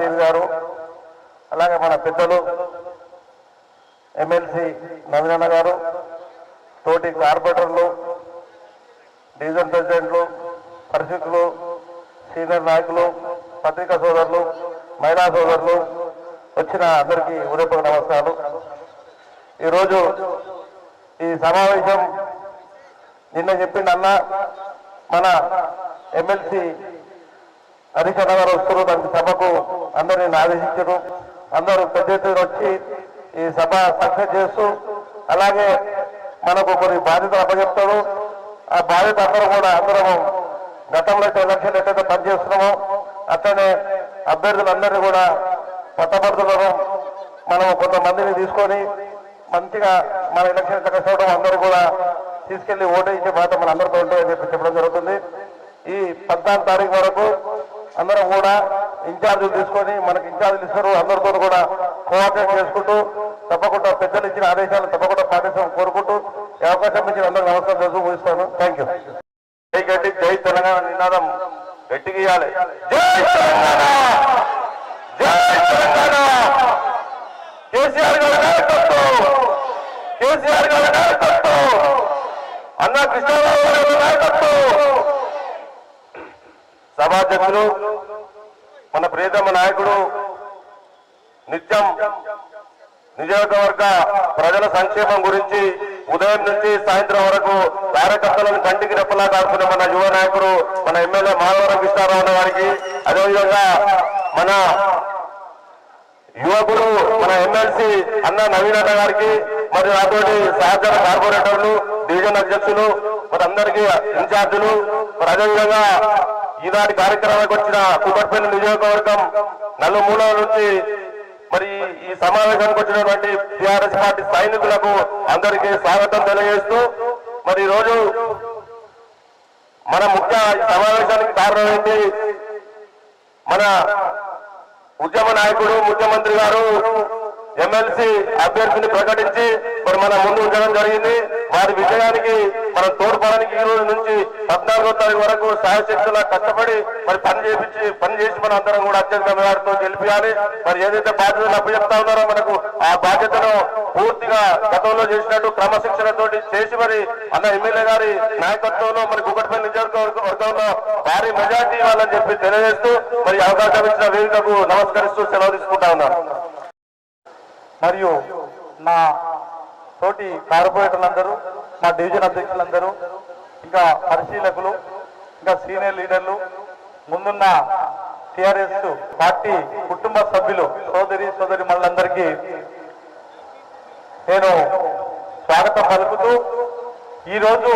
దేవి గారు అలాగే మన పెద్దలు ఎమ్మెల్సీ నవీనన్న గారు తోటి కార్పొరేటర్లు డివిజన్ ప్రెసిడెంట్లు పరిస్థితులు సీనియర్ నాయకులు పత్రికా సోదరులు మహిళా సోదరులు వచ్చిన అందరికీ ఉదయపూర్వ నమస్కారాలు. ఈరోజు ఈ సమావేశం నిన్న చెప్పిండు అన్న మన ఎమ్మెల్సీ హరీష్ అన్న గారు వస్తారు దానికి సభకు అందరిని ఆదేశించారు. అందరూ పెద్ద ఎత్తున వచ్చి ఈ సభ సక్సెస్ చేస్తూ అలాగే మనకు కొన్ని బాధ్యతలు అప్పచెప్తాడు ఆ బాధ్యత అందరూ కూడా అందరం గతంలో అయితే ఎలక్షన్ ఎట్టయితే పనిచేస్తున్నామో అట్లనే అభ్యర్థులందరినీ కూడా పట్టభద్రులను మనం కొంతమందిని తీసుకొని మంచిగా మన ఎలక్షన్ కష్టపడడం అందరూ కూడా తీసుకెళ్ళి ఓటు ఇచ్చే బాధ్యత మనందరితో ఉంటాయని ఉంటే చెప్పి చెప్పడం జరుగుతుంది. ఈ పద్నాలుగు తారీఖు వరకు అందరం కూడా ఇన్ఛార్జీలు తీసుకొని మనకి ఇన్ఛార్జీలు ఇస్తారు. అందరితో కూడా కోఆర్డినేట్ చేసుకుంటూ తప్పకుండా పెద్దలు ఇచ్చిన ఆదేశాలు తప్పకుండా పాటిస్తాం కోరుకుంటూ ఈ అవకాశం ఇచ్చిన అందరూ నమస్కారం చేస్తూ ముగిస్తాను. థ్యాంక్ యూ జై గట్టి జై తెలంగాణ నినాదం గట్టిగా ఇవ్వాలి జై తెలంగాణ! జై తెలంగాణ! కేసీఆర్ గారి నాయకత్వం! కేసీఆర్ గారి నాయకత్వం! అన్న కృష్ణారావు గారి నాయకత్వం! సభాధ్యక్షులు మన ప్రియతమ నాయకుడు నిత్యం నియోజకవర్గ ప్రజల సంక్షేమం గురించి ఉదయం నుంచి సాయంత్రం వరకు కార్యకర్తలను కంటికి రెప్పలా కాడుతున్న మన యువ నాయకుడు మన ఎమ్మెల్యే మాధవరం కృష్ణారావు గారికి అదేవిధంగా మన యువకుడు మన ఎమ్మెల్సీ అన్న నవీన్ అన్న గారికి మరియు నాతోటి సహచర కార్పొరేటర్లు డివిజన్ అధ్యక్షులు మరి అందరికీ ఇన్ఛార్జీలు మరి అదేవిధంగా ఈనాటి కార్యక్రమానికి వచ్చిన కుకట్పల్లి నియోజకవర్గం నలుమూలల నుంచి మరి ఈ సమావేశానికి వచ్చినటువంటి టిఆర్ఎస్ పార్టీ సైనికులకు అందరికీ స్వాగతం తెలియజేస్తూ మరి ఈరోజు రోజు మన ముఖ్య సమావేశానికి కారణం ఏంటి? మన ఉద్యమ నాయకుడు ముఖ్యమంత్రి గారు ఎమ్మెల్సీ అభ్యర్థిని ప్రకటించి మరి మన ముందు ఉంచడం జరిగింది. వారి విజయానికి మనం తోడ్పడానికి ఈ రోజు నుంచి పద్నాలుగో తారీఖు వరకు సహాయశక్తులా కష్టపడి మరి పని చేపించి పని చేసి మన అందరం కూడా అత్యంత గారితో గెలిపించాలి. మరి ఏదైతే బాధ్యతలు అప్పచెప్తా ఉన్నారో మనకు ఆ బాధ్యతను పూర్తిగా గతంలో చేసినట్టు క్రమశిక్షణతోటి చేసి మరి అన్న ఎమ్మెల్యే గారి నాయకత్వంలో మరి కుకట్పల్లి నియోజకవర్గంలో భారీ మెజార్టీ ఇవ్వాలని చెప్పి తెలియజేస్తూ మరి అవకాశం ఇచ్చిన వేదికకు నమస్కరిస్తూ సెలవు తీసుకుంటా ఉన్నారు మరియు నా తోటి కార్పొరేటర్లందరూ మా డివిజన్ అధ్యక్షులందరూ ఇంకా పరిశీలకులు ఇంకా సీనియర్ లీడర్లు ముందున్న టిఆర్ఎస్ పార్టీ కుటుంబ సభ్యులు సోదరి సోదరి మళ్ళందరికీ నేను స్వాగతం పలుకుతూ ఈరోజు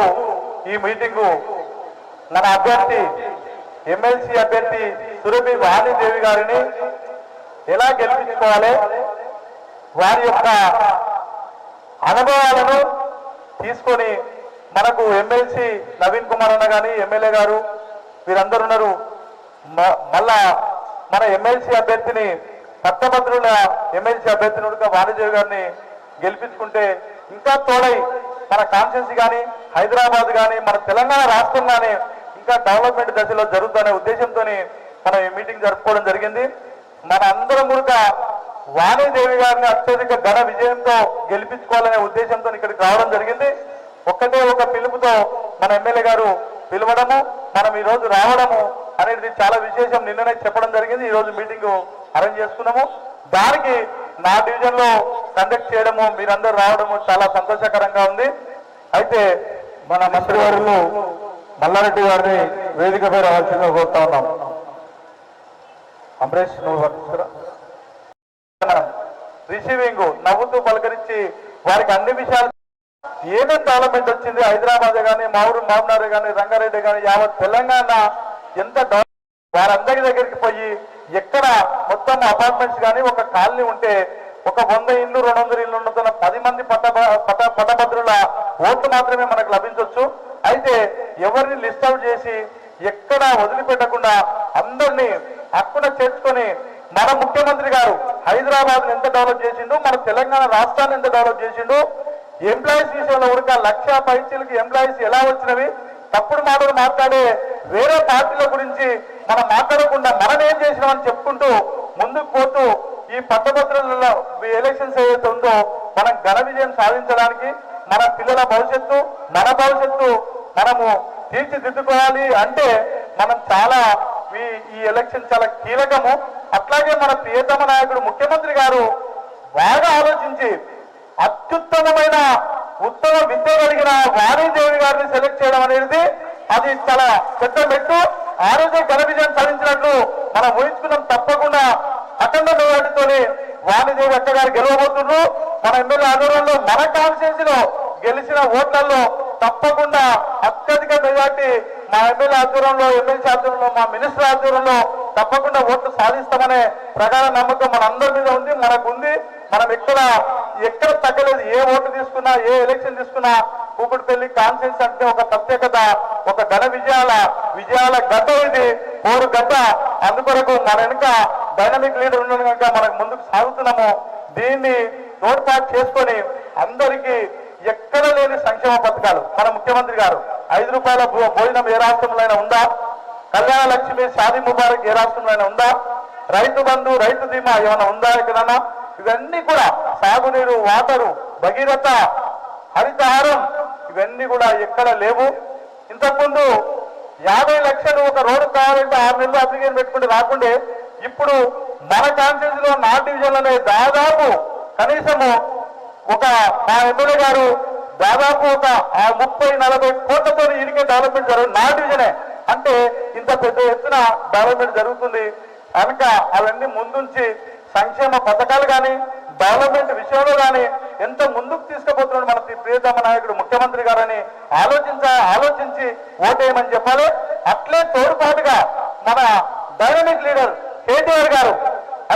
ఈ మీటింగు మన అభ్యర్థి ఎమ్మెల్సీ అభ్యర్థి సురభి వాణిదేవి గారిని ఎలా గెలిపించుకోవాలి వారి యొక్క అనుభవాలను తీసుకొని మనకు ఎమ్మెల్సీ నవీన్ కుమార్ అన్న కానీ ఎమ్మెల్యే గారు వీరందరూ ఉన్నారు. మ- మళ్ళా మన ఎమ్మెల్సీ అభ్యర్థిని పట్టభద్రుల ఎమ్మెల్సీ అభ్యర్థిని ఉడక వాణిజ్య గారిని గెలిపించుకుంటే ఇంకా తోడై మన కాన్స్టిట్యున్సీ కానీ హైదరాబాద్ కానీ మన తెలంగాణ రాష్ట్రం కానీ ఇంకా డెవలప్మెంట్ దశలో జరుగుతుందనే ఉద్దేశంతో మనం ఈ మీటింగ్ జరుపుకోవడం జరిగింది. మన అందరం కూడా వాణిదేవి గారిని అత్యధిక ఘన విజయంతో గెలిపించుకోవాలనే ఉద్దేశంతో ఇక్కడికి రావడం జరిగింది. ఒక్కటే ఒక పిలుపుతో మన ఎమ్మెల్యే గారు పిలవడము మనం ఈ రోజు రావడము అనేది చాలా విశేషం. నిన్ననే చెప్పడం జరిగింది. ఈ రోజు మీటింగ్ అరేంజ్ చేసుకున్నాము. దానికి నా డివిజన్లో కండక్ట్ చేయడము మీరందరూ రావడము చాలా సంతోషకరంగా ఉంది. అయితే మన మంత్రివర్యులు మల్లారెడ్డి గారిని వేదికపై రావాల్సిందిగా కోరుతా ఉన్నాం. అంబరీష్ నువ్వు వర్తిస్తురా రిసీవింగ్ నవ్వుతూ పలకరించి వారికి అన్ని విషయాలు ఏమేమి డెవలప్మెంట్ వచ్చింది. హైదరాబాద్ కానీ మా ఊరు మామనారు కానీ రంగారెడ్డి కానీ యావత్ తెలంగాణ ఎంత వారందరి దగ్గరికి పోయి ఎక్కడ మొత్తం అపార్ట్మెంట్స్ కానీ ఒక కాలనీ ఉంటే ఒక వంద ఇల్లు రెండు వందల ఇల్లు ఉన్నతున్న పది మంది పట్ట పట పట్టభద్రుల ఓట్లు మాత్రమే మనకు లభించవచ్చు అయితే ఎవరిని లిస్ట్ అవుట్ చేసి ఎక్కడ వదిలిపెట్టకుండా అందరినీ హక్కున చేర్చుకొని మన ముఖ్యమంత్రి గారు హైదరాబాద్ ఎంత డెవలప్ చేసిండు మన తెలంగాణ రాష్ట్రాన్ని ఎంత డెవలప్ చేసిండు ఎంప్లాయీస్ విషయంలో ఉడక లక్ష పైచీలకి ఎంప్లాయీస్ ఎలా వచ్చినవి తప్పుడు మాటలు మాట్లాడే వేరే పార్టీల గురించి మనం మాట్లాడకుండా మనం ఏం చేసినామని చెప్పుకుంటూ ముందుకు పోతూ ఈ పట్టభద్రులలో ఎలక్షన్స్ ఏదైతే ఉందో మనం ఘన విజయం సాధించడానికి మన పిల్లల భవిష్యత్తు మన భవిష్యత్తు మనము తీర్చిదిద్దుకోవాలి అంటే మనం చాలా ఈ ఈ ఎలక్షన్ చాలా కీలకము. అట్లాగే మన ప్రియతమ నాయకుడు ముఖ్యమంత్రి గారు బాగా ఆలోచించి అత్యుత్తమమైన ఉత్తమ విద్య కలిగిన వాణిదేవి గారిని సెలెక్ట్ చేయడం అనేది అది చాలా పెద్ద మెట్టు. ఆ రోజే ఘన విజయం సాధించినట్లు మనం ఊహించుకున్నాం. తప్పకుండా అఖండ మెజార్టీతోని వాణిదేవి అక్క గారు గెలవబోతున్నారు. మన ఎమ్మెల్యే ఆధ్వర్యంలో మన కాన్స్టిట్యూన్సీలో గెలిచిన ఓట్లలో తప్పకుండా అత్యధిక మెజార్టీ మా ఎమ్మెల్యే ఆధ్వర్యంలో ఎమ్మెల్సీ ఆధ్వర్యంలో మా మినిస్టర్ ఆధ్వర్యంలో తప్పకుండా ఓట్లు సాధిస్తామనే ప్రగాఢ నమ్మకం మన అందరి మీద ఉంది మనకు ఉంది మనం ఎక్కడ ఎక్కడ తగ్గలేదు ఏ ఓటు తీసుకున్నా ఏ ఎలక్షన్ తీసుకున్నా కూకుడుపల్లి కాన్ఫరెన్స్ అంటే ఒక ప్రత్యేకత ఒక ఘన విజయాల విజయాల గత ఇది ఓరు గత అందుకొరకు మన వెనుక డైనమిక్ లీడర్ ఉండడం కనుక మనకు ముందుకు సాగుతున్నాము. దీన్ని తోడ్పాటు చేసుకొని అందరికీ ఎక్కడ లేని సంక్షేమ పథకాలు. మన ముఖ్యమంత్రి గారు ఐదు రూపాయల భోజనం ఏ రాష్ట్రంలో అయినా ఉందా? కళ్యాణ లక్ష్మి షాదీ ముబారక్ ఏ రాష్ట్రంలో అయినా ఉందా? రైతు బంధు రైతు బీమా ఏమైనా ఉందా ఎక్కడన్నా? ఇవన్నీ కూడా సాగునీరు వాటరు భగీరథ హరితహారం ఇవన్నీ కూడా ఎక్కడ లేవు. ఇంతకుముందు యాభై లక్షలు ఒక రోడ్డు కావాలంటే ఆరు నెలలు అప్లికేషన్ పెట్టుకుంటే రాకుండే ఇప్పుడు మన కాన్స్టిట్యూన్సీలో నార్త్ దాదాపు కనీసము ఒక మా ఎమ్మెల్యే గారు దాదాపు ఒక ముప్పై నలభై కోట్లతో ఇదికే డెవలప్మెంట్ జరుగుతుంది నా డివిజనే. అంటే ఇంత పెద్ద ఎత్తున డెవలప్మెంట్ జరుగుతుంది. కనుక అవన్నీ ముందుంచి సంక్షేమ పథకాలు కానీ డెవలప్మెంట్ విషయంలో కానీ ఎంత ముందుకు తీసుకుపోతున్నాడు మన ప్రియతమ నాయకుడు ముఖ్యమంత్రి గారని ఆలోచించ ఆలోచించి ఓటేయమని చెప్పాలి. అట్లే తోడుపాటుగా మన డైనమిక్ లీడర్ కేటీఆర్ గారు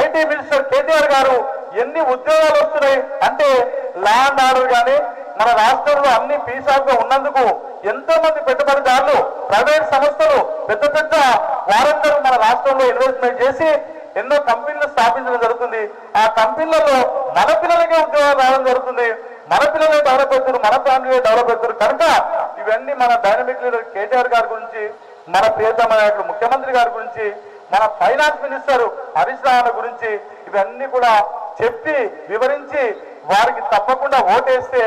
ఐటీ మినిస్టర్ కేటీఆర్ గారు ఎన్ని ఉద్యోగాలు వస్తున్నాయి అంటే ల్యాండ్ ఆర్డర్ కానీ మన రాష్ట్రంలో అన్ని పీసాగా ఉన్నందుకు ఎంతో మంది పెట్టుబడిదారులు ప్రైవేట్ సంస్థలు పెద్ద పెద్ద వారందరూ మన రాష్ట్రంలో ఇన్వెస్ట్మెంట్ చేసి ఎన్నో కంపెనీలు స్థాపించడం జరుగుతుంది. ఆ కంపెనీలలో మన పిల్లలకే ఉద్యోగాలు రావడం జరుగుతుంది. మన పిల్లలే డెవలప్ అవుతారు మన ఫ్యామిలీ డెవలప్ అవుతారు కనుక ఇవన్నీ మన డైనమిక్ లీడర్ కేటీఆర్ గారి గురించి మన ప్రియతమ నాయకుడు ముఖ్యమంత్రి గారి గురించి మన ఫైనాన్స్ మినిస్టర్ హరీష్ రావు గురించి ఇవన్నీ కూడా చెప్పి వివరించి వారికి తప్పకుండా ఓటేస్తే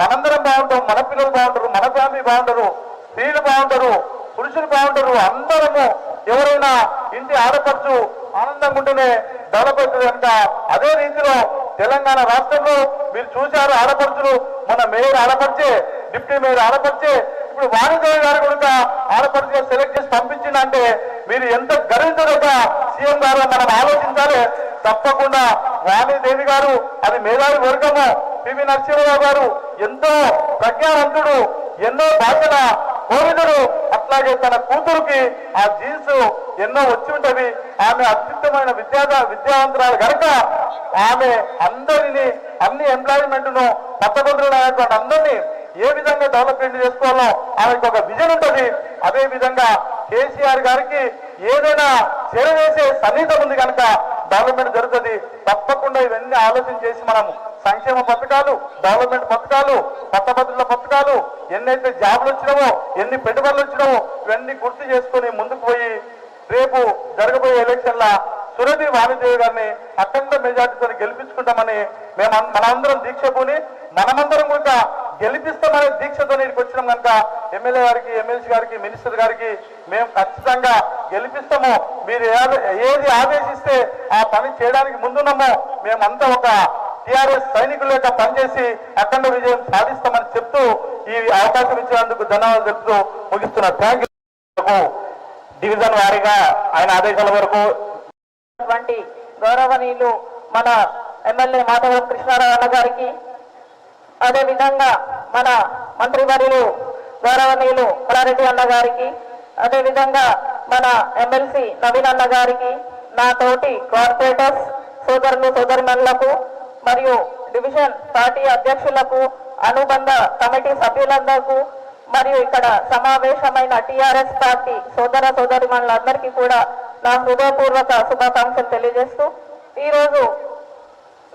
మనందరం బాగుంటాం మన పిల్లలు బాగుంటారు మన ఫ్యామిలీ బాగుంటారు స్త్రీలు బాగుంటారు పురుషులు బాగుంటారు అందరము ఎవరైనా ఇంటి ఆడపడుచు ఆనందంగా ఉంటేనే డెవలప్ అవుతుంది కనుక అదే రీతిలో తెలంగాణ రాష్ట్రంలో మీరు చూశారు ఆడపడుచులు మన మేయర్ ఆడపడిచే డిప్యూటీ మేయర్ ఆడపడిచే ఇప్పుడు వాణిజ్య గారు కూడా ఆడపడుచుగా సెలెక్ట్ చేసి పంపించిందంటే మీరు ఎంత గర్వించదగ్గ సీఎం గారు మనం ఆలోచించాలి. తప్పకుండా వాణిదేవి గారు అది మేధావి వర్గము. పివి నరసింహరావు గారు ఎంతో ప్రజ్ఞావంతుడు ఎన్నో భాషల కోవిదుడు అట్లాగే తన కూతురుకి ఆ జీన్స్ ఎన్నో వచ్చి ఉంటవి. ఆమె అత్యుత్తమైన విద్యా విద్యావంతురాలు కనుక ఆమె అందరిని అన్ని ఎంప్లాయ్మెంట్ను పట్టభద్రులైనటువంటి అందరినీ ఏ విధంగా డెవలప్మెంట్ చేసుకోవాలో ఆమెకు ఒక విజన్ ఉంటుంది. అదే విధంగా కేసీఆర్ గారికి ఏదైనా చేరవేసే సన్నిహితం ఉంది కనుక డెవలప్మెంట్ జరుగుతుంది. తప్పకుండా ఇవన్నీ ఆలోచన చేసి మనము సంక్షేమ పథకాలు డెవలప్మెంట్ పథకాలు పట్టభద్రుల పథకాలు ఎన్నైతే జాబులు వచ్చినావో ఎన్ని పెట్టుబడులు వచ్చినావో ఇవన్నీ గుర్తు చేసుకొని ముందుకు పోయి రేపు జరగబోయే ఎలక్షన్ల సురభి వాణిదేవి గారిని అఖండ మెజార్టీతో గెలిపించుకుంటామని మేము మనందరం దీక్ష పూని మనమందరం కూడా గెలిపిస్తామనే దీక్షతో ఇక్కడికి వచ్చినాం కనుక ఎమ్మెల్యే గారికి ఎమ్మెల్సీ గారికి మినిస్టర్ గారికి మేము ఖచ్చితంగా గెలిపిస్తాము. మీరు ఏది ఆదేశిస్తే ఆ పని చేయడానికి ముందున్నాము. మేమంతా ఒక టిఆర్ఎస్ సైనికుల యొక్క పనిచేసి అఖండ విజయం సాధిస్తామని చెప్తూ ఈ అవకాశం ఇచ్చినందుకు ధన్యవాదాలు చెప్తూ ముగిస్తున్నా. థ్యాంక్ యూ డివిజన్ వారీగా ఆయన ఆదేశాల వరకు గౌరవనీయులు మన ఎమ్మెల్యే మాధవ కృష్ణారావు అన్న గారికి అదేవిధంగా మన మంత్రివర్యులు గౌరవనీయులు మల్లారెడ్డి అన్న గారికి అదేవిధంగా మన ఎమ్మెల్సీ నవీన్ అన్న గారికి నా తోటి కార్పొరేటర్స్ సోదరులు సోదరులకు మరియు డివిజన్ పార్టీ అధ్యక్షులకు అనుబంధ కమిటీ సభ్యులందరకు మరియు ఇక్కడ సమావేశమైన టిఆర్ఎస్ పార్టీ సోదర సోదరిమణులందరికీ కూడా నా హృదయపూర్వక శుభాకాంక్షలు తెలియజేస్తూ ఈరోజు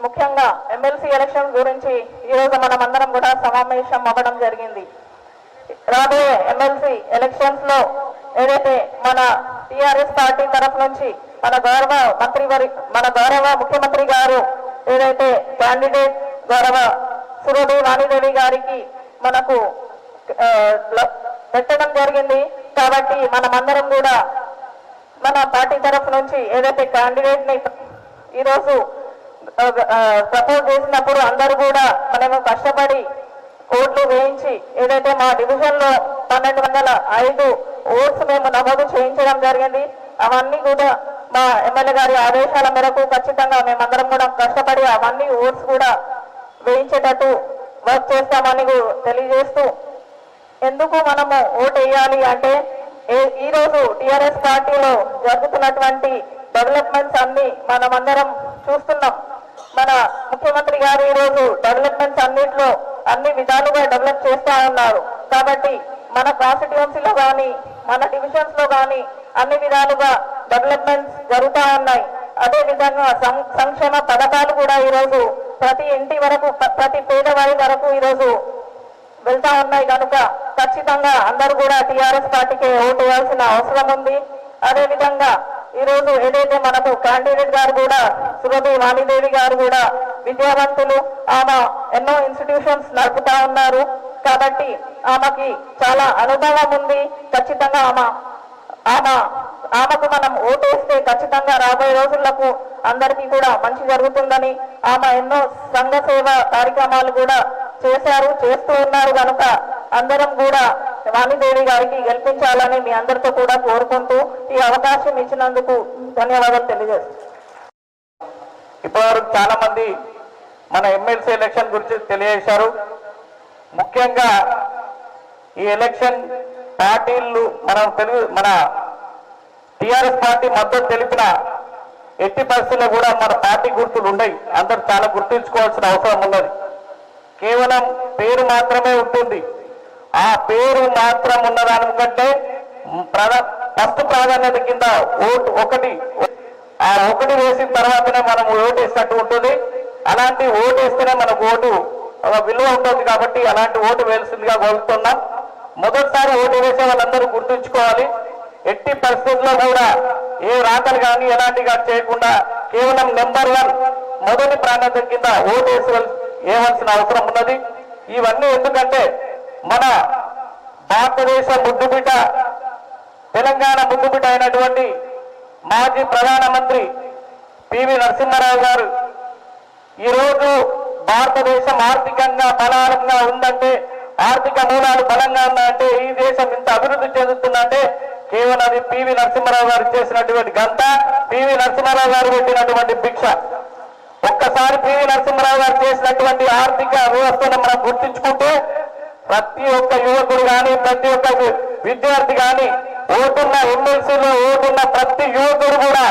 ముఖ్యంగా ఎమ్మెల్సీ ఎలక్షన్ గురించి ఈరోజు మనం అందరం కూడా సమావేశం అవ్వడం జరిగింది. రాబోయే ఎమ్మెల్సీ ఎలక్షన్స్లో ఏదైతే మన టిఆర్ఎస్ పార్టీ తరఫు నుంచి మన గౌరవ మంత్రి వారి మన గౌరవ ముఖ్యమంత్రి గారు ఏదైతే క్యాండిడేట్ గౌరవ సురభి వాణిదేవి గారికి మనకు పెట్టడం జరిగింది. కాబట్టి మనమందరం కూడా మన పార్టీ తరఫు నుంచి ఏదైతే క్యాండిడేట్ని ఈరోజు ప్రపోజ్ చేసినప్పుడు అందరూ కూడా మనము కష్టపడి ఓట్లు వేయించి ఏదైతే మా డివిజన్లో పన్నెండు వందల ఐదు ఓట్స్ మేము నమోదు చేయించడం జరిగింది అవన్నీ కూడా మా ఎమ్మెల్యే గారి ఆదేశాల మేరకు ఖచ్చితంగా మేమందరం కూడా కష్టపడి అవన్నీ ఓట్స్ కూడా వేయించేటట్టు వర్క్ చేస్తామని తెలియజేస్తూ ఎందుకు మనము ఓటు వేయాలి అంటే ఈ రోజు టిఆర్ఎస్ పార్టీలో జరుగుతున్నటువంటి డెవలప్మెంట్స్ అన్ని మనమందరం చూస్తున్నాం. మన ముఖ్యమంత్రి గారు ఈరోజు డెవలప్మెంట్స్ అన్నిట్లో అన్ని విధాలుగా డెవలప్ చేస్తా ఉన్నారు. కాబట్టి మన కాన్స్టిట్యున్సీలో కానీ మన డివిజన్స్లో కానీ అన్ని విధాలుగా డెవలప్మెంట్స్ జరుగుతూ ఉన్నాయి. అదే విధంగా సం- సంక్షేమ పథకాలు కూడా ఈరోజు ప్రతి ఇంటి వరకు ప్రతి పేదవారి వరకు ఈ రోజు వెళ్తా ఉన్నాయి. కనుక ఖచ్చితంగా అందరూ కూడా టీఆర్ఎస్ పార్టీకి ఓటు వేయాల్సిన అవసరం ఉంది. అదే విధంగా ఈ రోజు ఏదైతే మనకు క్యాండిడేట్ గారు కూడా సురభి వాణిదేవి గారు కూడా విద్యావంతులు ఆమె ఎన్నో ఇన్స్టిట్యూషన్స్ నడుపుతా ఉన్నారు. కాబట్టి ఆమెకి చాలా అనుభవం ఉంది. ఖచ్చితంగా ఆమె ఆమె ఆమెకు మనం ఓటేస్తే ఖచ్చితంగా రాబోయే రోజులకు అందరికీ కూడా మంచి జరుగుతుందని ఆమె ఎన్నో సంఘ సేవ కార్యక్రమాలు కూడా చేశారు చేస్తూ ఉన్నారు కనుక అందరం కూడా వాణిదేవి గారికి గెలిపించాలని మీ అందరితో కూడా కోరుకుంటూ ఈ అవకాశం ఇచ్చినందుకు ధన్యవాదాలు తెలియజేస్తాను ఇప్పటివరకు చాలా మంది మన ఎమ్మెల్సీ ఎలక్షన్ గురించి తెలియజేశారు. ముఖ్యంగా ఈ ఎలక్షన్ పార్టీలు మనం తెలుగు మన టిఆర్ఎస్ పార్టీ మద్దతు తెలిపిన ఎట్టి పరిస్థితుల్లో కూడా మన పార్టీ గుర్తులు ఉండయి. అందరు చాలా గుర్తుంచుకోవాల్సిన అవసరం ఉన్నది. కేవలం పేరు మాత్రమే ఉంటుంది. ఆ పేరు మాత్రం ఉన్నదానికంటే ప్రధా ఫస్ట్ ప్రాధాన్యత కింద ఓటు ఒకటి. ఆ ఒకటి వేసిన తర్వాతనే మనం ఓటు వేసినట్టు ఉంటుంది. అలాంటి ఓటు వేస్తేనే మనకు ఓటు విలువ ఉంటుంది కాబట్టి అలాంటి ఓటు వేల్సిందిగా కోరుతున్నాం. మొదటిసారి ఓటు వేసే వాళ్ళందరూ గుర్తుంచుకోవాలి. ఎట్టి పరిస్థితుల్లో కూడా ఏ రాతలు కానీ ఎలాంటి కానీ చేయకుండా కేవలం నెంబర్ వన్ మొదటి ప్రాధాన్యత కింద ఓటు వేసి వేయవలసిన అవసరం ఉన్నది. ఇవన్నీ ఎందుకంటే మన భారతదేశ ముద్దుబిడ్డ తెలంగాణ ముద్దుబిడ్డ అయినటువంటి మాజీ ప్రధానమంత్రి పివి నరసింహారావు గారు ఈరోజు భారతదేశం ఆర్థికంగా బలంగా ఉందంటే ఆర్థిక మూలాలు బలంగా ఉన్నాయంటే ఈ దేశం ఇంత అభివృద్ధి చెందుతుందంటే కేవలం అది పివి నరసింహారావు గారు చేసినటువంటి గంట పివి నరసింహారావు గారు పెట్టినటువంటి భిక్ష. ఒక్కసారి పివి నరసింహారావు గారు చేసినటువంటి ఆర్థిక వ్యవస్థను మనం గుర్తించుకుంటే ప్రతి ఒక్క యువకుడు కానీ ప్రతి ఒక్క విద్యార్థి కానీ ఓటున్న ఎమ్మెల్సీలో ఓటున్న ప్రతి యువకుడు కూడా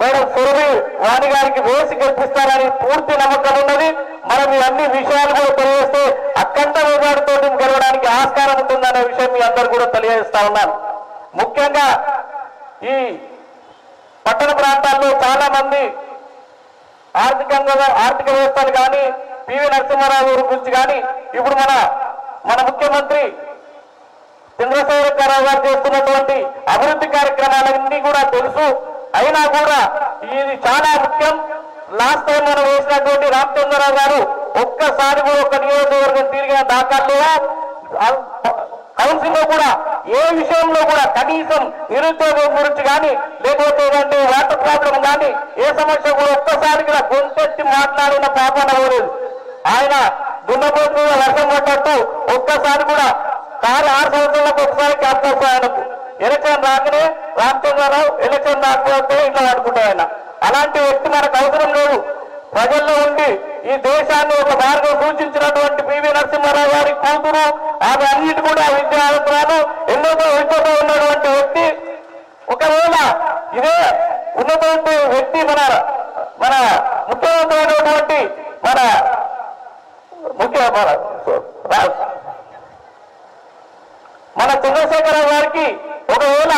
మేడం సురభి వాణి గారికి వేసి గెలిపిస్తారని పూర్తి నమ్మకం ఉన్నది. మనం ఇవన్నీ విషయాలు కూడా తెలియజేస్తే అఖండ మెజార్టీతో గెలవడానికి ఆస్కారం ఉంటుందనే విషయం మీ అందరు కూడా తెలియజేస్తా ఉన్నాను ముఖ్యంగా ఈ పట్టణ ప్రాంతాల్లో చాలా మంది ఆర్థికంగా ఆర్థిక వ్యవస్థలు కానీ పివి నరసింహారావు గురించి కానీ ఇప్పుడు మన మన ముఖ్యమంత్రి చంద్రశేఖరరావు గారు చేస్తున్నటువంటి అభివృద్ధి కార్యక్రమాలన్నీ కూడా తెలుసు. అయినా కూడా ఇది చాలా ముఖ్యం. లాస్ట్ టైం మనం వేసినటువంటి రామచంద్రరావు గారు ఒక్కసారి కూడా ఒక నియోజకవర్గం తిరిగిన దాఖలు కౌన్సిల్లో కూడా ఏ విషయంలో కూడా కనీసం నిరుద్యోగం గురించి కానీ లేకపోతే ఏదంటే వాటర్ ప్రాబ్లం కానీ ఏ సమస్య కూడా ఒక్కసారి కూడా గొంతెత్తి మాట్లాడిన పాపన అవ్వలేదు ఆయన దున్నపోతు మీద వర్షం పడ్డట్టు ఒక్కసారి కూడా కారు ఆరు సంవత్సరాలకు ఒకసారి క్యాప్ ఆయనకు. ఎలక్షన్ రాకనే రామచంద్రరావు ఎలక్షన్ రాకపోతే ఇంట్లో పడుకుంటాడు ఆయన. అలాంటి వ్యక్తి మనకు అవసరం లేదు. ప్రజల్లో ఉండి ఈ దేశాన్ని ఒక మార్గం సూచించినటువంటి పివి నరసింహారావు గారి కూతురు ఆమె అన్నిటి కూడా విద్యావంతురాలు ఎన్నో విద్యతో ఉన్నటువంటి వ్యక్తి. ఒకవేళ ఇదే ఉన్నటువంటి వ్యక్తి మన మన ముఖ్యమంత్రి అయినటువంటి మన ముఖ్య మన రా- మన చంద్రశేఖరరావు గారికి ఒకవేళ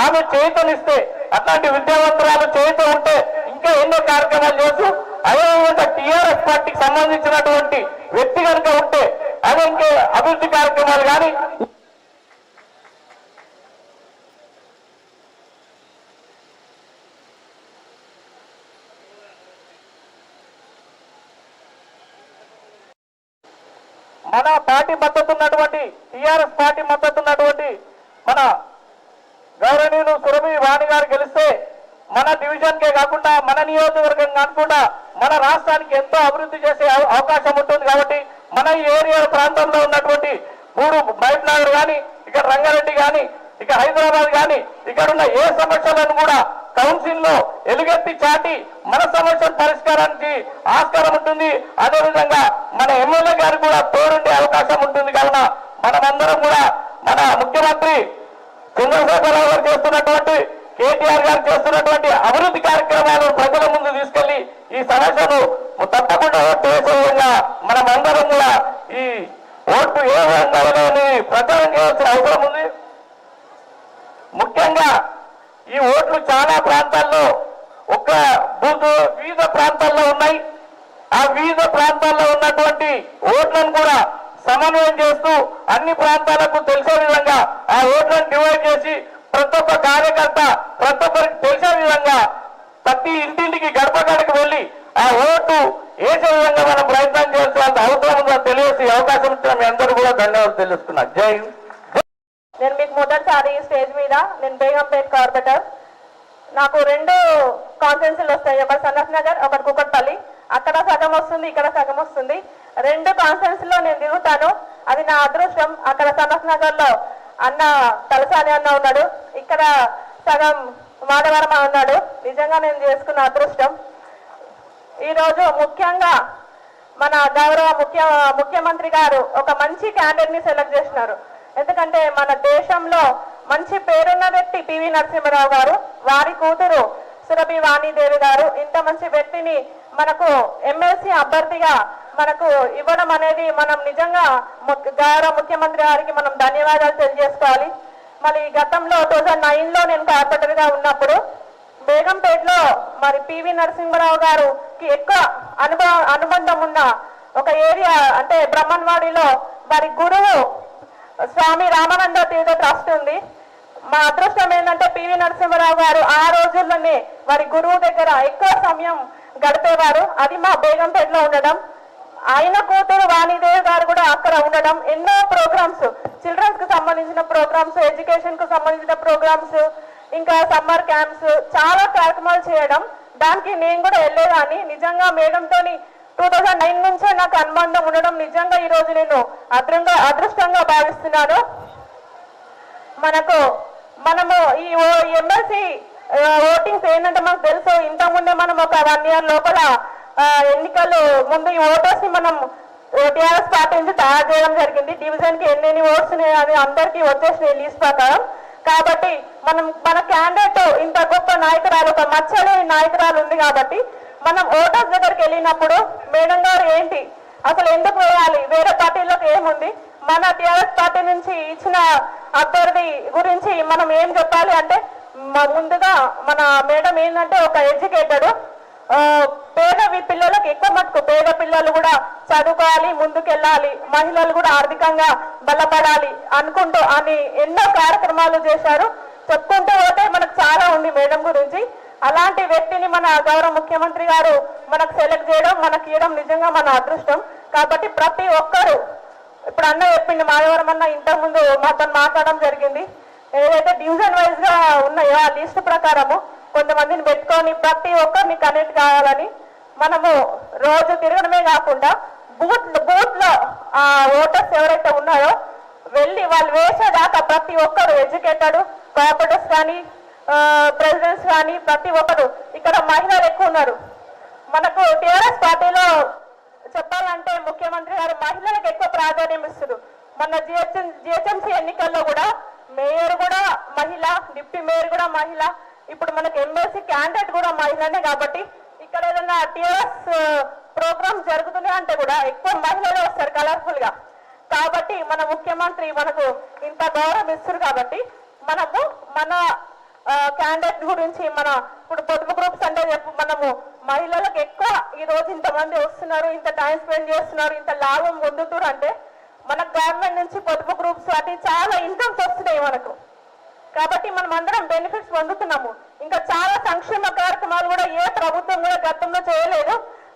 ఆమె చేతనిస్తే అట్లాంటి విద్యావంతురాలు చేత ఉంటే ఇంకా ఎన్నో కార్యక్రమాలు చేస్తూ అదేవిధంగా టీఆర్ఎస్ పార్టీకి సంబంధించినటువంటి వ్యక్తి కనుక ఉంటే అదే ఇంకే అభివృద్ధి కార్యక్రమాలు కానీ మన పార్టీ మద్దతు ఉన్నటువంటి టిఆర్ఎస్ పార్టీ మద్దతు ఉన్నటువంటి మన గౌరవనీయులు సురభి వాణి గారు గెలిస్తే మన డివిజన్కే కాకుండా మన నియోజకవర్గం కాకుండా మన రాష్ట్రానికి ఎంతో అభివృద్ధి చేసే అవకాశం ఉంటుంది కాబట్టి మన ఏరియా ప్రాంతంలో ఉన్నటువంటి మూడు బయట నగర్ కానీ ఇక్కడ రంగారెడ్డి కానీ ఇక హైదరాబాద్ కానీ ఇక్కడ ఉన్న ఏ సమస్యలను కూడా కౌన్సిల్లో ఎలుగెత్తి చాటి మన సమస్యల పరిష్కారానికి ఆస్కారం ఉంటుంది. అదేవిధంగా మన ఎమ్మెల్యే గారు కూడా తోడుండే అవకాశం ఉంటుంది. కావున మనమందరం కూడా మన ముఖ్యమంత్రి చంద్రశేఖరరావు గారు చేస్తున్నటువంటి కేటీఆర్ గారు చేస్తున్నటువంటి అభివృద్ధి కార్యక్రమాలను ప్రజల ముందు తీసుకెళ్ళి ఈ సమస్యను తప్పకుండా చేసే విధంగా మనం అందరం కూడా ఈ ఓటు ఏ విధంగా ప్రచారం చేయాల్సిన అవసరం ఉంది. ముఖ్యంగా ఈ ఓట్లు చాలా ప్రాంతాల్లో ఒక బూత్ వివిధ ప్రాంతాల్లో ఉన్నాయి. ఆ వివిధ ప్రాంతాల్లో ఉన్నటువంటి ఓట్లను కూడా సమన్వయం చేస్తూ అన్ని ప్రాంతాలకు తెలిసే విధంగా ఆ ఓట్లను డివైడ్ చేసి ప్రతి ఒక్క కార్యకర్త ప్రతి ఒక్కరికి తెలిసే విధంగా ప్రతి ఇంటింటికి గడప గడపకి వెళ్ళి ఆ ఓటు వేసే విధంగా మనం ప్రయత్నం చేయాల్సిన అవసరం ఉందని తెలియజేసి అవకాశం ఇచ్చిన మీ అందరూ కూడా ధన్యవాదాలు తెలుస్తున్నా జై నేను మీకు మొదటిసారి స్టేజ్ మీద నేను బేగంపేట్ కార్పొరేటర్. నాకు రెండు కాన్స్టిట్యున్సీలు వస్తాయి. ఒకటి సనత్ నగర్ ఒకటి కుకట్పల్లి అక్కడ సగం వస్తుంది ఇక్కడ సగం వస్తుంది. రెండు కాన్స్టిట్యున్సీలో నేను దిగుతాను. అది నా అదృష్టం. అక్కడ సనత్ నగర్లో అన్న తలసాని అన్న ఉన్నాడు. ఇక్కడ సగం మాధవరమ ఉన్నాడు. నిజంగా నేను చేసుకున్న అదృష్టం. ఈరోజు ముఖ్యంగా మన గౌరవ ముఖ్య ముఖ్యమంత్రి గారు ఒక మంచి క్యాండిడేట్ని సెలెక్ట్ చేసినారు. ఎందుకంటే మన దేశంలో మంచి పేరున్న వ్యక్తి పివి నరసింహరావు గారు వారి కూతురు సురభి వాణిదేవి గారు ఇంత మంచి వ్యక్తిని మనకు ఎమ్మెల్సీ అభ్యర్థిగా మనకు ఇవ్వడం అనేది మనం నిజంగా గౌరవ ముఖ్యమంత్రి గారికి మనం ధన్యవాదాలు తెలియజేసుకోవాలి. మరి గతంలో టూ థౌజండ్ నైన్లో నేను కార్పొరేటర్గా ఉన్నప్పుడు బేగంపేటలో మరి పివి నరసింహరావు గారుకి ఎక్కువ అనుభవ అనుబంధం ఉన్న ఒక ఏరియా అంటే బ్రహ్మన్వాడిలో వారి గురువు స్వామి రామానంద తీర్థ ట్రస్ట్ ఉంది. మా అదృష్టం ఏంటంటే పివి నరసింహరావు గారు ఆ రోజుల్లోనే వారి గురువు దగ్గర ఎక్కువ సమయం గడిపేవారు. అది మా బేగంపేటలో ఉండడం. ఆయన కూతురు వాణిదేవి గారు కూడా అక్కడ ఉండడం. ఎన్నో ప్రోగ్రామ్స్ చిల్డ్రన్స్కు సంబంధించిన ప్రోగ్రామ్స్ ఎడ్యుకేషన్కు సంబంధించిన ప్రోగ్రామ్స్ ఇంకా సమ్మర్ క్యాంప్స్ చాలా కార్యక్రమాలు చేయడం. దానికి నేను కూడా వెళ్ళేదాన్ని. నిజంగా మేడంతోని టూ థౌజండ్ నైన్ నుంచే నాకు అనుబంధం ఉండడం నిజంగా ఈ రోజు నేను అదృంగా అదృష్టంగా భావిస్తున్నాను. మనకు మనము ఈ ఎమ్మెల్సీ ఓటింగ్స్ ఏంటంటే మనకు తెలుసు. ఇంతకుముందే ముందే మనం ఒక వన్ ఇయర్ లోపల ఎన్నికలు ముందు ఈ ఓటర్స్ని మనం టీఆర్ఎస్ పార్టీ నుంచి తయారు చేయడం జరిగింది. డివిజన్కి ఎన్ని ఓట్స్ అని అది అందరికీ వచ్చేసినాయి లీస్ట్ ప్రకారం. కాబట్టి మనం మన క్యాండిడేట్ ఇంత గొప్ప నాయకురాలు ఒక మచ్చలేని నాయకురాలు ఉంది కాబట్టి మనం ఓటర్స్ దగ్గరికి వెళ్ళినప్పుడు మేడం గారు ఏంటి? అసలు ఎందుకు వేయాలి? వేరే పార్టీలోకి ఏముంది? మన టీఆర్ఎస్ పార్టీ నుంచి ఇచ్చిన అభ్యర్థి గురించి మనం ఏం చెప్పాలి అంటే ముందుగా మన మేడం ఏంటంటే ఒక ఎడ్యుకేటెడ్ పేద పిల్లలకు ఎక్కువ మటుకు పేద పిల్లలు కూడా చదువుకోవాలి ముందుకెళ్ళాలి మహిళలు కూడా ఆర్థికంగా బలపడాలి అనుకుంటూ అని ఎన్నో కార్యక్రమాలు చేశారు. చెప్పుకుంటూ పోతే మనకు చాలా ఉంది మేడం గురించి. అలాంటి వ్యక్తిని మన గౌరవ ముఖ్యమంత్రి గారు మనకు సెలెక్ట్ చేయడం మనకి ఇవ్వడం నిజంగా మన అదృష్టం. కాబట్టి ప్రతి ఒక్కరు ఇప్పుడు అన్న చెప్పింది మాధవరం అన్న ఇంతకుముందు మాతో మాట్లాడడం జరిగింది. ఏదైతే డివిజన్ వైజ్గా ఉన్నాయో ఆ లిస్ట్ ప్రకారము కొంతమందిని పెట్టుకొని ప్రతి ఒక్కరిని కనెక్ట్ కావాలని మనము రోజు తిరగడమే కాకుండా బూత్ బూత్లో ఆ ఓటర్స్ ఎవరైతే ఉన్నారో వెళ్ళి వాళ్ళు వేసేదాకా ప్రతి ఒక్కరు ఎడ్యుకేటెడ్ కోఆపరేటర్స్ కానీ ప్రెసిడెంట్స్ కానీ ప్రతి ఒక్కరు ఇక్కడ మహిళలు ఎక్కువ ఉన్నారు. మనకు టీఆర్ఎస్ పార్టీలో చెప్పాలంటే ముఖ్యమంత్రి గారు మహిళలకు ఎక్కువ ప్రాధాన్యం ఇస్తారు మన జిహెచ్ఎం జిహెచ్ఎంసీ ఎన్నికల్లో కూడా మేయర్ కూడా మహిళ డిప్యూటీ మేయర్ కూడా మహిళ ఇప్పుడు మనకు ఎమ్మెల్సీ క్యాండిడేట్ కూడా మహిళనే కాబట్టి ఇక్కడ ఏదైనా టీఆర్ఎస్ ప్రోగ్రామ్ జరుగుతుంది అంటే కూడా ఎక్కువ మహిళలే వస్తారు కలర్ఫుల్గా కాబట్టి మన ముఖ్యమంత్రి మనకు ఇంత గౌరవం ఇస్తారు కాబట్టి మనము మన క్యాండిడేట్ గురించి మన ఇప్పుడు పొదుపు గ్రూప్స్ అంటే చెప్పు మనము మహిళలకు ఎక్కువ ఈ రోజు ఇంతమంది వస్తున్నారు ఇంత టైం స్పెండ్ చేస్తున్నారు ఇంత లాభం పొందుతున్నారు అంటే మన గవర్నమెంట్ నుంచి పొదుపు గ్రూప్స్ వాటి చాలా ఇన్కమ్స్ వస్తున్నాయి మనకు. కాబట్టి మనం అందరం బెనిఫిట్స్ పొందుతున్నాము. ఇంకా చాలా సంక్షేమ కార్యక్రమాలు కూడా ఏ ప్రభుత్వం కూడా గతంలో చేయలేదు.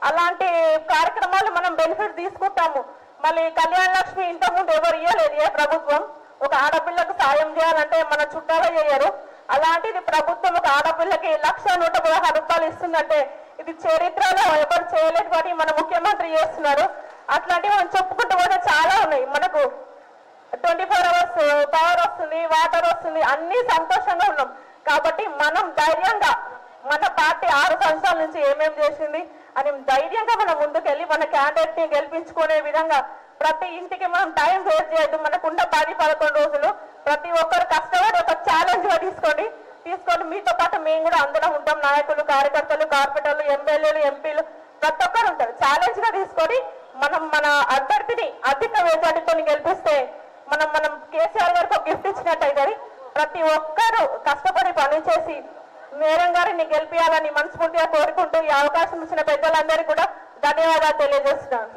అలాంటి కార్యక్రమాలు మనం బెనిఫిట్ తీసుకుంటాము. మళ్ళీ కళ్యాణ లక్ష్మి ఇంతకుముందు ఎవరు ఇవ్వలేదు ఏ ప్రభుత్వం? ఒక ఆడపిల్లకు సాయం చేయాలంటే మన చుట్టాలే చేయరు. అలాంటిది ప్రభుత్వం ఒక ఆడపిల్లకి లక్ష నూట పదహారు రూపాయలు ఇస్తుందంటే ఇది చరిత్రలో ఎవరు చేయలేదు కానీ మన ముఖ్యమంత్రి చేస్తున్నారు. అట్లాంటివి మనం చెప్పుకుంటూ కూడా చాలా ఉన్నాయి. మనకు ట్వంటీ ఫోర్ అవర్స్ పవర్ వస్తుంది వాటర్ వస్తుంది అన్ని సంతోషంగా ఉన్నాం. కాబట్టి మనం ధైర్యంగా మన పార్టీ ఆరు సంవత్సరాల నుంచి ఏమేం చేసింది అని ధైర్యంగా మనం ముందుకెళ్ళి మన క్యాండిడేట్ని గెలిపించుకునే విధంగా ప్రతి ఇంటికి మనం టైం వేస్ట్ చేయొద్దు. మనకున్న పది పదకొండు రోజులు ప్రతి ఒక్కరు కష్టపడి ఒక ఛాలెంజ్గా తీసుకోండి. తీసుకొని మీతో పాటు మేము కూడా అందరం ఉంటాం. నాయకులు కార్యకర్తలు కార్పొరేటర్లు ఎమ్మెల్యేలు ఎంపీలు ప్రతి ఒక్కరు ఉంటారు. ఛాలెంజ్గా తీసుకొని మనం మన అభ్యర్థిని అధిక వేజాటితో గెలిపిస్తే మనం మనం కేసీఆర్ గారికి గిఫ్ట్ ఇచ్చినట్టు ప్రతి ఒక్కరు కష్టపడి పని చేసి మేరం గారిని గెలిపించాలని మనస్ఫూర్తిగా కోరుకుంటూ ఈ అవకాశం ఇచ్చిన పెద్దలందరికీ కూడా ధన్యవాదాలు తెలియజేస్తున్నాను.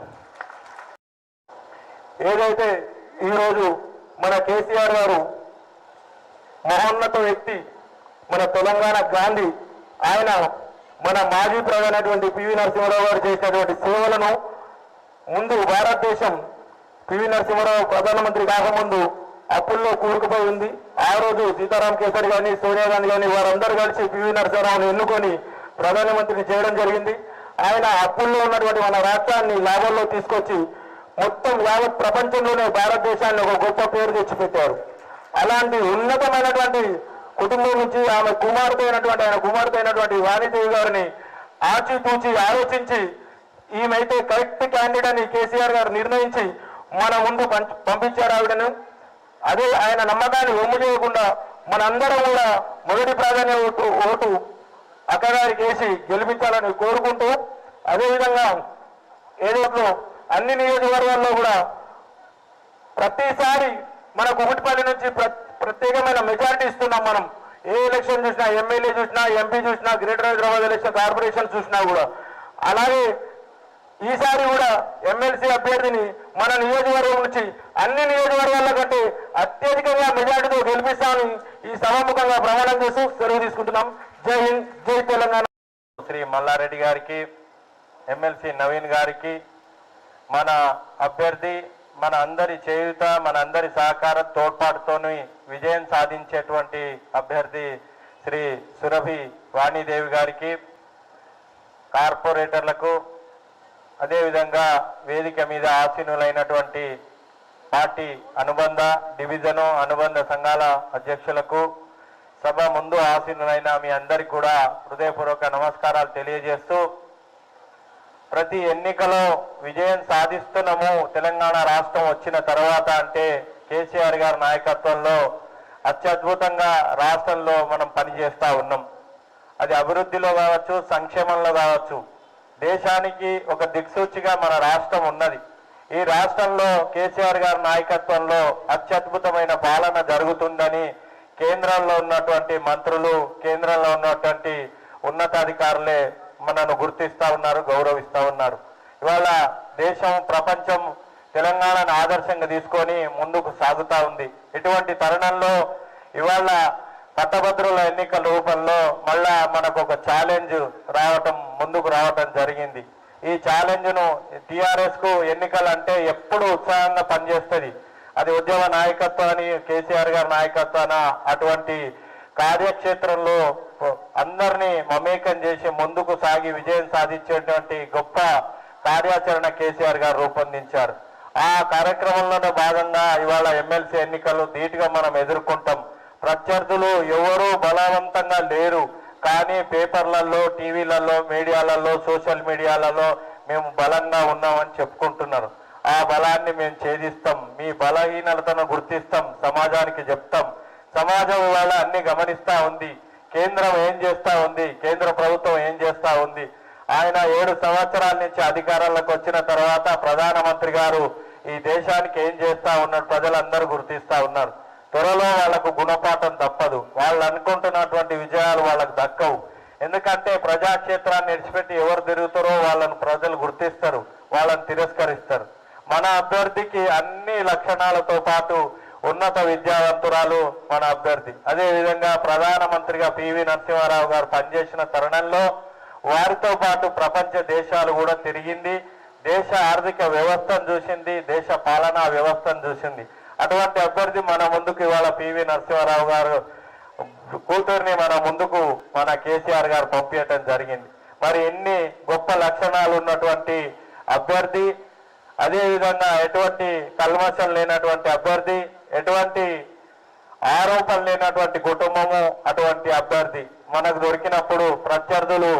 ఏదైతే ఈరోజు మన కేసీఆర్ గారు మహోన్నత వ్యక్తి మన తెలంగాణ గాంధీ ఆయన మన మాజీ ప్రధానటువంటి పివి నరసింహారావు గారు చేసినటువంటి సేవలను ముందు భారతదేశం పివి నరసింహరావు ప్రధానమంత్రి కాకముందు అప్పుల్లో కూరుకుపోయి ఉంది. ఆ రోజు సీతారాం కేసరి గాని సోనియా గాంధీ గాని వారందరూ కలిసి పివి నరసింహరావును ఎన్నుకొని ప్రధానమంత్రిని చేయడం జరిగింది. ఆయన అప్పుల్లో ఉన్నటువంటి మన రాష్ట్రాన్ని లాభంలో తీసుకొచ్చి మొత్తం యావత్ ప్రపంచంలోనే భారతదేశాన్ని ఒక గొప్ప పేరు తెచ్చిపెట్టారు. అలాంటి ఉన్నతమైనటువంటి కుటుంబం నుంచి ఆమె కుమార్తె అయినటువంటి ఆయన కుమార్తె అయినటువంటి వాణిదేవి గారిని ఆచితూచి ఆలోచించి ఈమెతే కరెక్ట్ క్యాండిడేట్ అని కేసీఆర్ గారు నిర్ణయించి మన ముందు పంపించారు ఆవిడను. అదే ఆయన నమ్మకాన్ని ఒమ్ము చేయకుండా మనందరం కూడా మొదటి ప్రాధాన్య ఓటు ఓటు అక్కగారికి వేసి గెలిపించాలని కోరుకుంటూ అదేవిధంగా ఏదో అన్ని నియోజకవర్గాల్లో కూడా ప్రతిసారి మన కుమిటిపల్లి నుంచి ప్రతి ప్రత్యేకమైన మెజారిటీ ఇస్తున్నాం మనం. ఏ ఎలక్షన్ చూసినా ఎమ్మెల్యే చూసినా ఎంపీ చూసినా గ్రేటర్ హైదరాబాద్ ఎలక్షన్ కార్పొరేషన్ చూసినా కూడా. అలాగే ఈసారి కూడా ఎమ్మెల్సీ అభ్యర్థిని మన నియోజకవర్గం నుంచి అన్ని నియోజకవర్గాల కంటే అత్యధికంగా మెజారిటీతో గెలిపిస్తామని ఈ సభాముఖంగా ప్రమాణం చేస్తూ సెలవు తీసుకుంటున్నాం. జై హింద్ జై తెలంగాణ. శ్రీ మల్లారెడ్డి గారికి ఎమ్మెల్సీ నవీన్ గారికి మన అభ్యర్థి మన అందరి చేయుత మన అందరి సహకార తోడ్పాటుతోని విజయం సాధించేటువంటి అభ్యర్థి శ్రీ సురభి వాణిదేవి గారికి కార్పొరేటర్లకు అదేవిధంగా వేదిక మీద ఆసీనులైనటువంటి పార్టీ అనుబంధ డివిజను అనుబంధ సంఘాల అధ్యక్షులకు సభ ముందు ఆసీనులైన మీ అందరికి కూడా హృదయపూర్వక నమస్కారాలు తెలియజేస్తూ ప్రతి ఎన్నికలో విజయం సాధిస్తున్నాము. తెలంగాణ రాష్ట్రం వచ్చిన తర్వాత అంటే కేసీఆర్ గారి నాయకత్వంలో అత్యద్భుతంగా రాష్ట్రంలో మనం పనిచేస్తూ ఉన్నాం. అది అభివృద్ధిలో కావచ్చు సంక్షేమంలో కావచ్చు. దేశానికి ఒక దిక్సూచిగా మన రాష్ట్రం ఉన్నది. ఈ రాష్ట్రంలో కేసీఆర్ గారి నాయకత్వంలో అత్యద్భుతమైన పాలన జరుగుతుందని కేంద్రంలో ఉన్నటువంటి మంత్రులు కేంద్రంలో ఉన్నటువంటి ఉన్నతాధికారులే మనను గుర్తిస్తూ ఉన్నారు గౌరవిస్తూ ఉన్నారు. ఇవాళ దేశం ప్రపంచం తెలంగాణను ఆదర్శంగా తీసుకొని ముందుకు సాగుతా ఉంది. ఇటువంటి తరుణంలో ఇవాళ పట్టభద్రుల ఎన్నికల రూపంలో మళ్ళా మనకు ఒక ఛాలెంజ్ రావటం ముందుకు రావటం జరిగింది. ఈ ఛాలెంజ్ను టీఆర్ఎస్కు ఎన్నికలు అంటే ఎప్పుడు ఉత్సాహంగా పనిచేస్తుంది. అది ఉద్యమ నాయకత్వాన్ని కేసీఆర్ గారి నాయకత్వాన అటువంటి కార్యక్షేత్రంలో అందరినీ మమేకం చేసి ముందుకు సాగి విజయం సాధించేటువంటి గొప్ప కార్యాచరణ కేసీఆర్ గారు రూపొందించారు. ఆ కార్యక్రమంలోనే భాగంగా ఇవాళ ఎమ్మెల్సీ ఎన్నికలు ధీటుగా మనం ఎదుర్కొంటాం. ప్రత్యర్థులు ఎవరూ బలవంతంగా లేరు. కానీ పేపర్లలో టీవీలలో మీడియాలలో సోషల్ మీడియాలలో మేము బలంగా ఉన్నామని చెప్పుకుంటున్నారు. ఆ బలాన్ని మేము ఛేదిస్తాం. మీ బలహీనతను గుర్తిస్తాం. సమాజానికి చెప్తాం. సమాజం ఇవాళ అన్ని గమనిస్తా ఉంది. కేంద్రం ఏం చేస్తా ఉంది? కేంద్ర ప్రభుత్వం ఏం చేస్తా ఉంది? ఆయన ఏడు సంవత్సరాల నుంచి అధికారంలోకి వచ్చిన తర్వాత ప్రధానమంత్రి గారు ఈ దేశానికి ఏం చేస్తా ఉన్నారు? ప్రజలందరూ గుర్తిస్తా ఉన్నారు. త్వరలో వాళ్ళకు గుణపాఠం తప్పదు. వాళ్ళు అనుకుంటున్నటువంటి విజయాలు వాళ్ళకు దక్కవు. ఎందుకంటే ప్రజాక్షేత్రాన్ని విడిచిపెట్టి ఎవరు తిరుగుతారో వాళ్ళను ప్రజలు గుర్తిస్తారు. వాళ్ళని తిరస్కరిస్తారు. మన అభ్యర్థికి అన్ని లక్షణాలతో పాటు ఉన్నత విద్యావంతురాలు మన అభ్యర్థి. అదేవిధంగా ప్రధానమంత్రిగా పివి నరసింహారావు గారు పనిచేసిన తరుణంలో వారితో పాటు ప్రపంచ దేశాలు కూడా తిరిగింది. దేశ ఆర్థిక వ్యవస్థను చూసింది దేశ పాలనా వ్యవస్థను చూసింది. అటువంటి అభ్యర్థి మన ముందుకు ఇవాళ పివి నరసింహారావు గారు కూతుర్ని మన ముందుకు మన కేసీఆర్ గారు పంపించటం జరిగింది. మరి ఎన్ని గొప్ప లక్షణాలు ఉన్నటువంటి అభ్యర్థి అదేవిధంగా ఎటువంటి కల్మషం లేనటువంటి అభ్యర్థి ఎటువంటి ఆరోపణ లేనటువంటి కుటుంబము అటువంటి అభ్యర్థి మనకు దొరికినప్పుడు ప్రత్యర్థులు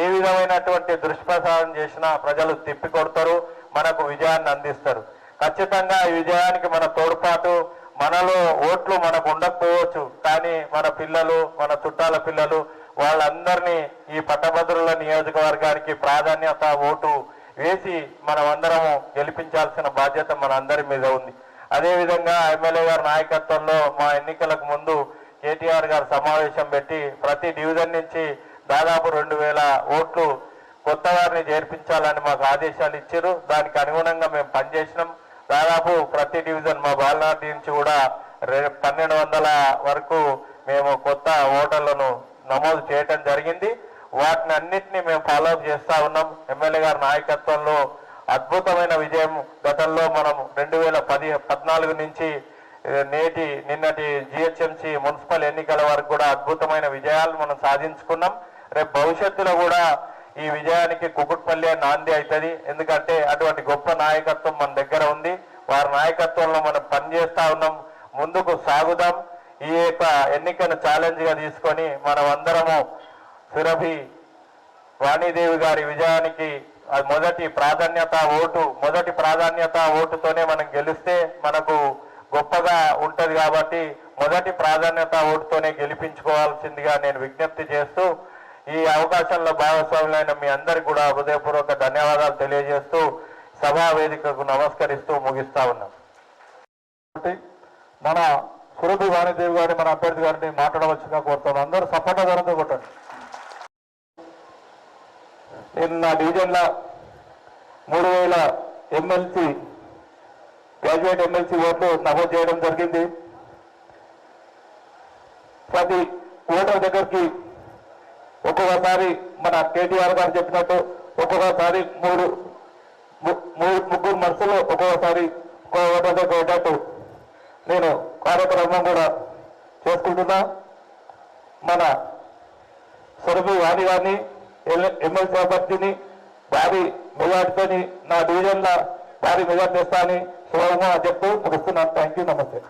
ఏ విధమైనటువంటి దుష్ప్రసారం చేసినా ప్రజలు తిప్పికొడతారు మనకు విజయాన్ని అందిస్తారు. ఖచ్చితంగా ఈ విజయానికి మన తోడ్పాటు మనలో ఓట్లు మనకు ఉండకపోవచ్చు కానీ మన పిల్లలు మన చుట్టాల పిల్లలు వాళ్ళందరినీ ఈ పట్టభద్రుల నియోజకవర్గానికి ప్రాధాన్యత ఓటు వేసి మనమందరము గెలిపించాల్సిన బాధ్యత మన అందరి మీద ఉంది. అదేవిధంగా ఎమ్మెల్యే గారి నాయకత్వంలో మా ఎన్నికలకు ముందు కేటీఆర్ గారు సమావేశం పెట్టి ప్రతి డివిజన్ నుంచి దాదాపు రెండు వేల ఓట్లు కొత్త వారిని చేర్పించాలని మాకు ఆదేశాలు ఇచ్చారు. దానికి అనుగుణంగా మేము పనిచేసినాం. దాదాపు ప్రతి డివిజన్ మా బాలనాటి నుంచి కూడా పన్నెండు వందల వరకు మేము కొత్త ఓటర్లను నమోదు చేయటం జరిగింది. వాటిని అన్నింటినీ మేము ఫాలోఅప్ చేస్తా ఉన్నాం. ఎమ్మెల్యే గారి నాయకత్వంలో అద్భుతమైన విజయం గతంలో మనం రెండు వేల పది పద్నాలుగు నుంచి నేటి నిన్నటి జిహెచ్ఎంసి మున్సిపల్ ఎన్నికల వరకు కూడా అద్భుతమైన విజయాలు మనం సాధించుకున్నాం. రేపు భవిష్యత్తులో కూడా ఈ విజయానికి కుకుట్పల్లి నాంది అవుతుంది. ఎందుకంటే అటువంటి గొప్ప నాయకత్వం మన దగ్గర ఉంది. వారి నాయకత్వంలో మనం పనిచేస్తా ఉన్నాం. ముందుకు సాగుదాం. ఈ యొక్క ఎన్నికను ఛాలెంజ్గా తీసుకొని మనం అందరము సురభి వాణిదేవి గారి విజయానికి మొదటి ప్రాధాన్యత ఓటు మొదటి ప్రాధాన్యత ఓటుతోనే మనం గెలిస్తే మనకు గొప్పగా ఉంటది కాబట్టి మొదటి ప్రాధాన్యత ఓటుతోనే గెలిపించుకోవాల్సిందిగా నేను విజ్ఞప్తి చేస్తూ ఈ అవకాశంలో భాగస్వాములైన మీ అందరికి కూడా హృదయపూర్వక ధన్యవాదాలు తెలియజేస్తూ సభా వేదికకు నమస్కరిస్తూ ముగిస్తా ఉన్నాం. మన సురభి వాణిదేవి గారిని మన అభ్యర్థి గారిని మాట్లాడవచ్చుగా కోరుతాను అందరూ సపోర్ట్ ధరంతో కొట్టండి. నేను నా డివిజన్లో మూడు వేల ఎమ్మెల్సీ గ్రాడ్యుయేట్ ఎమ్మెల్సీ ఓట్లు నమోదు చేయడం జరిగింది. ప్రతి ఓటర్ దగ్గరికి ఒక్కొక్కసారి మన కేటీఆర్ గారు చెప్పినట్టు ఒక్కొక్కసారి మూడు ము- మూడు ముగ్గురు మనుషులు ఒక్కొక్కసారి ఒక్కో ఓటర్ దగ్గర ఉండట్టు నేను కార్యక్రమం కూడా చేసుకుంటున్నా. మన సురభి వాణి గారిని ఎమ్మెల్సీ అభ్యర్థిని భారీ మెజార్టీతోని నా డివిజన్లో భారీ మెజార్టీ ఇస్తా అని శుభంగా చెప్తూ ముగిస్తున్నాను. థ్యాంక్ యూ నమస్తే.